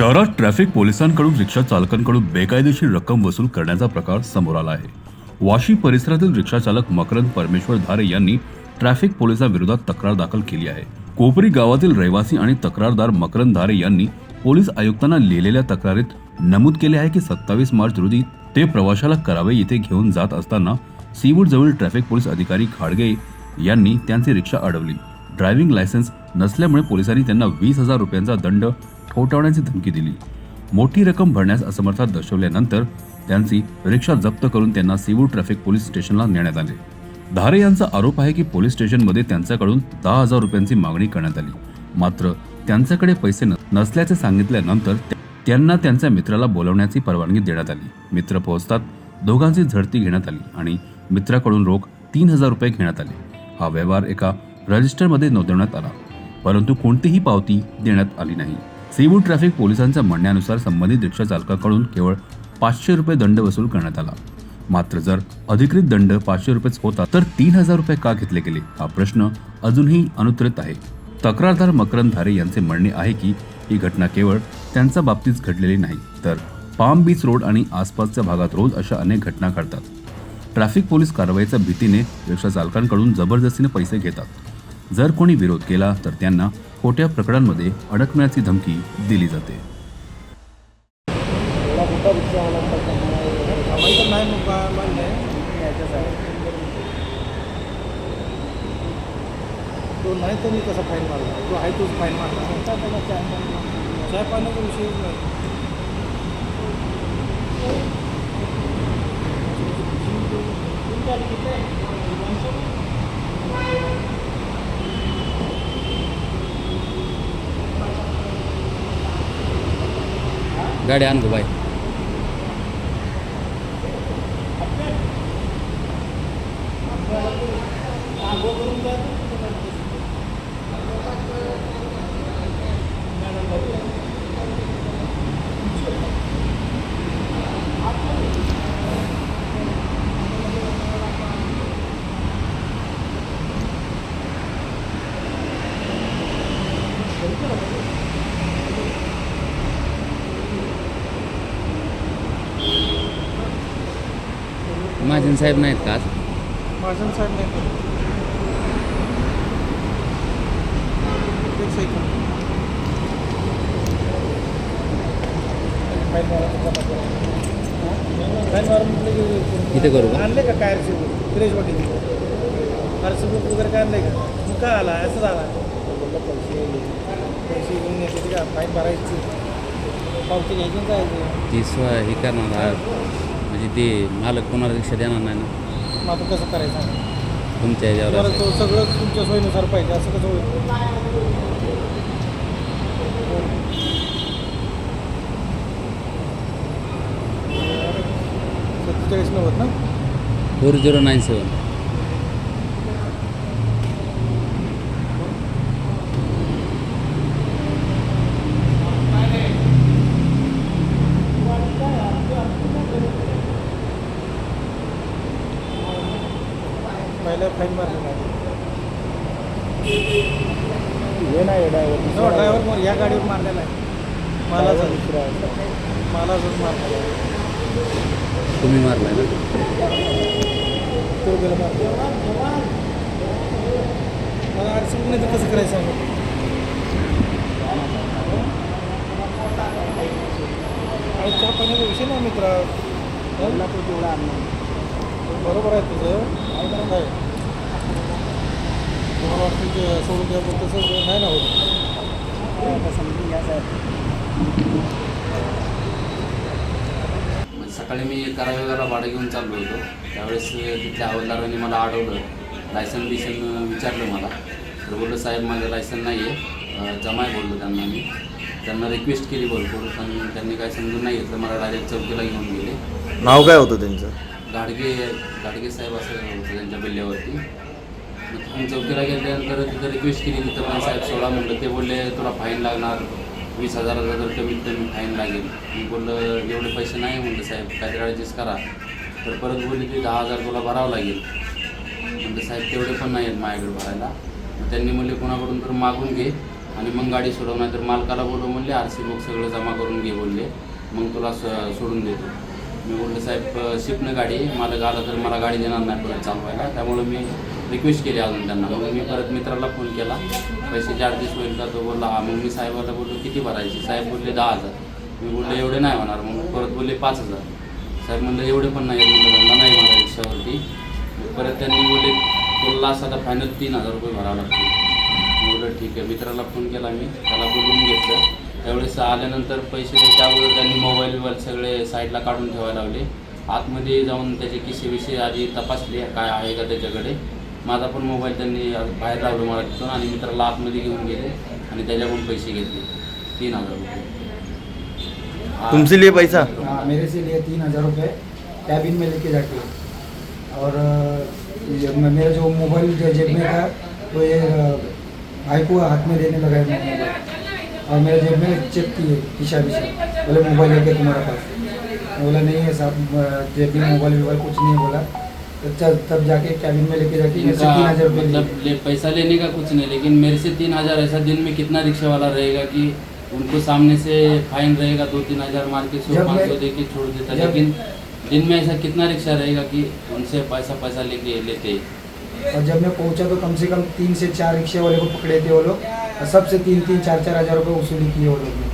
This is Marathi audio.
शहरात ट्रॅफिक पोलिसांकडून रिक्षा चालकांकडून बेकायदेशीर रक्कम वसूल करण्याचा प्रकार समोर आला आहे. वाशी परिसरातील रिक्षा चालक मकरंद परमेश्वर धारे यांनी ट्रॅफिक पोलिसांविरोधात तक्रार दाखल केली आहे. कोपरी गावातील रहिवासी आणि तक्रारदार मकरंद धारे यांनी पोलीस आयुक्तांना लिहिलेल्या तक्रारीत नमूद केले आहे की सत्तावीस मार्च रोजी ते प्रवाशाला करावे येथे घेऊन जात असताना सीवूड जवळील ट्रॅफिक पोलीस अधिकारी खाडगे यांनी त्यांची रिक्षा अडवली. ड्रायव्हिंग लायसन्स नसल्यामुळे पोलिसांनी त्यांना वीस हजार रुपयांचा दंड ठोठावण्याची धमकी दिली. मोठी रक्कम भरण्यास असमर्थता दर्शवल्यानंतर त्यांची रिक्षा जप्त करून त्यांना सिवूर ट्रॅफिक पोलीस स्टेशनला नेण्यात आले. धारे यांचा आरोप आहे की पोलीस स्टेशनमध्ये त्यांच्याकडून दहा हजार रुपयांची मागणी करण्यात आली. मात्र त्यांच्याकडे पैसे न- नसल्याचे सांगितल्यानंतर त्यांना त्यांच्या मित्राला बोलवण्याची परवानगी देण्यात आली. मित्र पोहोचतात दोघांची झडती घेण्यात आली आणि मित्राकडून रोख तीन हजार रुपये घेण्यात आले. हा व्यवहार एका रजिस्टरमध्ये नोंदवण्यात आला. परंतु कोणतीही पावती देण्यात आली नाही. सीवूड ट्रॅफिक पोलिसांच्या म्हणण्यानुसार संबंधित रिक्षा चालकाकडून केवळ पाचशे रुपये दंड वसूल करण्यात आला. मात्र जर अधिकृत दंड पाचशे रुपयेच होता तर तीन हजार रुपये का घेतले गेले? हा प्रश्न अजूनही अनुत्तरित आहे. तक्रारदार मकरंद धारे यांचे म्हणणे आहे की ही घटना केवळ त्यांच्या बाबतीत घडलेली नाही तर पाम बीच रोड आणि आसपासच्या भागात रोज अशा अनेक घटना घडतात. ट्रॅफिक पोलीस कारवाईच्या भीतीने रिक्षा चालकांकडून जबरदस्तीने पैसे घेतात. जर कोणी विरोध केला तर त्यांना खोट्या प्रकरणांमध्ये अडकण्याची धमकी दिली जाते. तो नाही तर मी कसा फाईन मारला तो आहे तोच फाईन मारला विषयच नाही. गाडी आण महाजन साहेब नाहीत का आज? महाजन साहेब नाही इथे करू का? आणले का काय आरसी बुक फ्रेश वाटी आरसी बुक वगैरे काय आणलंय का? मग काय आला? असं झाला. पैसे पैसे घेऊन येते का? फाईन भरायची. पावती घ्यायची जायची. ती स्व हे करणार म्हणजे ते मालक कोणाला रिक्षा देणार नाही ना? मग आता कसं करायचं? तुमच्या ह्याच्यावर असेल. तो सगळं तुमच्या सोयीनुसार पाहिजे असं कसं होईल? सत्तेचाळीस नव्वद ना? Four zero nine seven. पहिल्या फाईन मारलेला आहे हे नाही ड्रायव्हर ड्रायव्हर मग या गाडीवर मारलेला आहे. मला दुसरा मला अजून मारलेला आहे. तुम्ही मारलाय ना? तो गेला मला अडचण नाही तर कसं करायचं सांगा आणि चहा पाण्याचा विषय नाही मित्रा. तेवढा बरोबर आहे तुझं. काय तुम्हाला वाटतं की सोडून द्या पण तसं नाही ना होत? समजून घ्या म्हणजे सकाळी मी करावेगाला भाडं घेऊन चाललो होतो. त्यावेळेस तिथल्या हवालदारांनी मला अडवलं लायसन बिसन विचारलं मला. तर बोललं साहेब माझं लायसन नाही आहे जमा आहे बोललो त्यांना मी. त्यांना रिक्वेस्ट केली भरपूर पण त्यांनी काय समजून नाही घेतलं. मला डायरेक्ट चौकीला घेऊन गेले. नाव काय होतं त्यांचं? गाडगे गाडगे साहेब असं होतं त्यांच्या बिल्ल्यावरती. मग चौकीला गेल्यानंतर तिथं रिक्वेस्ट केली तिथं पण साहेब सोळा म्हणलं. ते बोलले तुला फाईन लागणार. वीस हजाराचा जर कमीत कमी फाईन लागेल. मी बोललं एवढे पैसे नाही. म्हणलं साहेब काहीतरी ॲडजस्ट करा. तर परत बोलले की दहा हजार तुला भरावं लागेल. म्हणलं साहेब तेवढे पण नाही आहेत माझ्याकडे भरायला. मग त्यांनी म्हणले कोणाकडून तर मागून घे आणि मग गाडी सोडव. नाही तर मालकाला बोलव म्हणले आर सी बुक सगळं जमा करून घे बोलले. मग तुला स- सोडून देतो. मी बोलले साहेब अ, गाडी मालक आला तर मला गाडी देणार नाही परत चालवायला त्यामुळे मी रिक्वेस्ट केली अजून त्यांना. मग मी परत मित्राला फोन केला. पैसे चार्जेस होईल का तो बोलला हा. मग मी साहेबाला बोललो किती भरायचे? साहेब बोलले दहा हजार. मी बोललो एवढे नाही होणार. मग परत बोलले पाच हजार. साहेब म्हणलं एवढे पण नाही आहेत. म्हणलं नाही होणार रिक्षावरती. परत त्यांनी बोलले बोलला लास्ट आता फायनल तीन हजार रुपये भरावं लागतील. बोललं ठीक आहे. मित्राला फोन केला मी. त्याला बोलून घेतलं. त्यावेळेस आल्यानंतर पैसे द्यायच्या अगोदर त्यांनी मोबाईल बिबाईल सगळे साईडला काढून ठेवायला लावले. आतमध्ये जाऊन त्याचे किसे विषय आधी तपासले काय आहे का त्याच्याकडे. माझा पण मोबाईल त्यांनी बाहेर लावलं मला तिथून आणि मित्राला आतमध्ये घेऊन गेले आणि त्याच्याकडून पैसे घेतले. तीन हजार रुपये. तुमसे लिए पैसा? हाँ मेरे से लिए तीन हज़ार रुपये. कैबिन में लेके जाके. और अ, ये मे- मेरा जो मोबाइल जो जेब में था तो ये भाई को हाथ में देने लगा है मेरा मोबाइल और मेरे जेब में चेक किए किशा विशा बोले मोबाइल लेके तुम्हारा पास। मैं बोला नहीं है साहब जेब में मोबाइल वोबाइल कुछ नहीं बोला। तो तब तब जाके कैबिन में लेके जाके तीन हज़ार मतलब ले, पैसा लेने का कुछ नहीं लेकिन मेरे से तीन हज़ार ऐसा दिन में कितना रिक्शा वाला रहेगा कि उनको सामने से फाइन रहेगा दो तीन हज़ार मार के सौ पाँच सौ दे के छोड़ देता। लेकिन दिन में ऐसा कितना रिक्शा रहेगा कि उनसे पैसा पैसा लेके लेते? और जब मैं पहुँचा तो कम से कम तीन से चार रिक्शे वाले को पकड़े थे वो लोग। सबसे तीन तीन चार चार हज़ार रुपये वसूली किए वो लोग ने